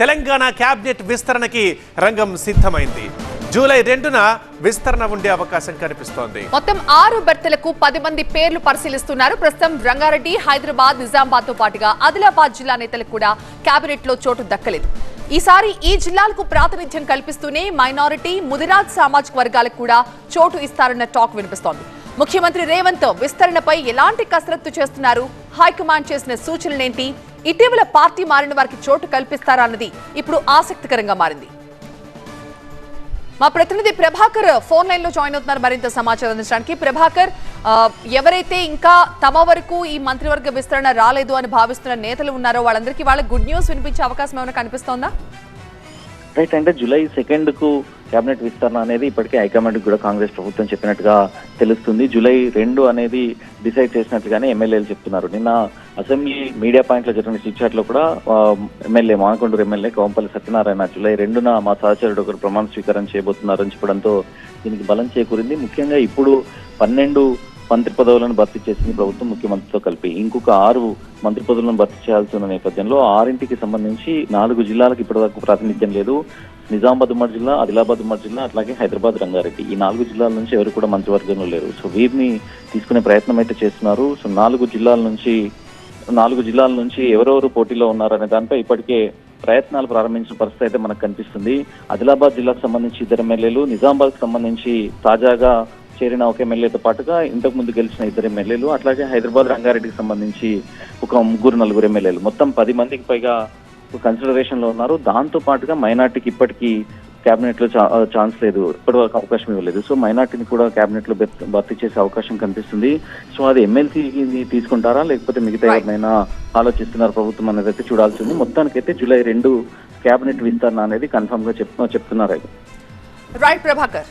Telangana cabinet విస్తరణకి రంగం సిద్ధమైంది. July రెండున విస్తరణ ఉండే అవకాశం కనిపిస్తోంది. మొత్తం ఆరు బెర్తలకు పది మంది పేర్లు పరిశీలిస్తున్నారు. ప్రస్తుతం రంగారెడ్డి హైదరాబాద్ నిజామాబాద్తో పాటుగా ఆదిలాబాద్ జిల్లా నేతలకు కూడా కేబినెట్లో చోటు దక్కలేదు. ఈసారి ఈ జిల్లాలకు ప్రాతినిధ్యం కల్పిస్తూనే మైనారిటీ ముదిరాజ్ సామాజిక వర్గాలకు కూడా చోటు ఇస్తారన్న టాక్ వినిపిస్తోంది. ముఖ్యమంత్రి రేవంత్ విస్తరణపై ఎలాంటి కసరత్తు చేస్తున్నారు? హైకమాండ్ చేసిన సూచనలేంటి? ఇటీవల పార్టీ మారిన వారికి చోటు కల్పిస్తారా అన్నది ఇప్పుడు ఆసక్తికరంగా మారింది. మా ప్రతినిధి ప్రభాకర్ ఫోన్ లైన్లో జాయిన్ అవుతున్నారు. మరింత సమాచారం అందించడానికి ప్రభాకర్ ఎవరైతే ఇంకా తమ వరకు ఈ మంత్రివర్గ విస్తరణ రాలేదు అని భావిస్తున్న నేతలు ఉన్నారో వాళ్ళందరికీ వాళ్ళ గుడ్ న్యూస్ వినిపించే అవకాశం ఏమైనా కనిపిస్తోందా? రైట్ అంటే జూలై సెకండ్కు కేబినెట్ విస్తరణ అనేది ఇప్పటికే హైకమాండ్ కూడా కాంగ్రెస్ ప్రభుత్వం చెప్పినట్టుగా తెలుస్తుంది. జూలై రెండు అనేది డిసైడ్ చేసినట్లుగానే ఎమ్మెల్యేలు చెప్తున్నారు. నిన్న అసెంబ్లీ మీడియా పాయింట్లో జరిగిన చిట్లో కూడా MLA Manakondur MLA Kompalli Satyanarayana July రెండున మా సహచరుడు ఒకరు ప్రమాణ స్వీకారం చేయబోతున్నారని చెప్పడంతో దీనికి బలం చేకూరింది. ముఖ్యంగా ఇప్పుడు పన్నెండు మంత్రి పదవులను భర్తీ చేసింది ప్రభుత్వం ముఖ్యమంత్రితో కలిపి. ఇంకొక ఆరు మంత్రి పదవులను భర్తీ చేయాల్సి ఉన్న నేపథ్యంలో ఆరింటికి సంబంధించి నాలుగు జిల్లాలకు ఇప్పటివరకు ప్రాతినిధ్యం లేదు. నిజామాబాద్ ఉమ్మడి జిల్లా ఆదిలాబాద్ ఉమ్మడి జిల్లా అట్లాగే హైదరాబాద్ రంగారెడ్డి. ఈ నాలుగు జిల్లాల నుంచి ఎవరు కూడా మంత్రివర్గంలో లేరు. సో వీరిని తీసుకునే ప్రయత్నం అయితే చేస్తున్నారు. సో నాలుగు జిల్లాల నుంచి నాలుగు జిల్లాల నుంచి ఎవరెవరు పోటీలో ఉన్నారనే దానిపై ఇప్పటికే ప్రయత్నాలు ప్రారంభించిన పరిస్థితి అయితే మనకు కనిపిస్తుంది. ఆదిలాబాద్ జిల్లాకు సంబంధించి ఇద్దరు ఎమ్మెల్యేలు నిజామాబాద్ సంబంధించి తాజాగా చేరిన ఒక ఎమ్మెల్యేతో పాటుగా ఇంతకు ముందు గెలిచిన ఇద్దరు ఎమ్మెల్యేలు అట్లాగే హైదరాబాద్ రంగారెడ్డికి సంబంధించి ఒక ముగ్గురు నలుగురు ఎమ్మెల్యేలు. మొత్తం పది మందికి పైగా కన్సిడరేషన్లో ఉన్నారు. దాంతో పాటుగా మైనార్టీకి ఇప్పటికీ కేబినెట్లో ఛాన్స్ లేదు. ఇప్పటి వరకు అవకాశం ఇవ్వలేదు. సో మైనార్టీని కూడా కేబినెట్లో భర్తీ చేసే అవకాశం కనిపిస్తుంది. సో అది ఎమ్మెల్సీ తీసుకుంటారా? లేకపోతే మిగతా. ఎవరినైనా ఆలోచిస్తున్నారు ప్రభుత్వం అనేది అయితే చూడాల్సి ఉంది మొత్తానికైతే జూలై రెండు కేబినెట్ విస్తరణ అనేది కన్ఫర్మ్గా చెప్ చెప్తున్నారు రైట్ ప్రభాకర్.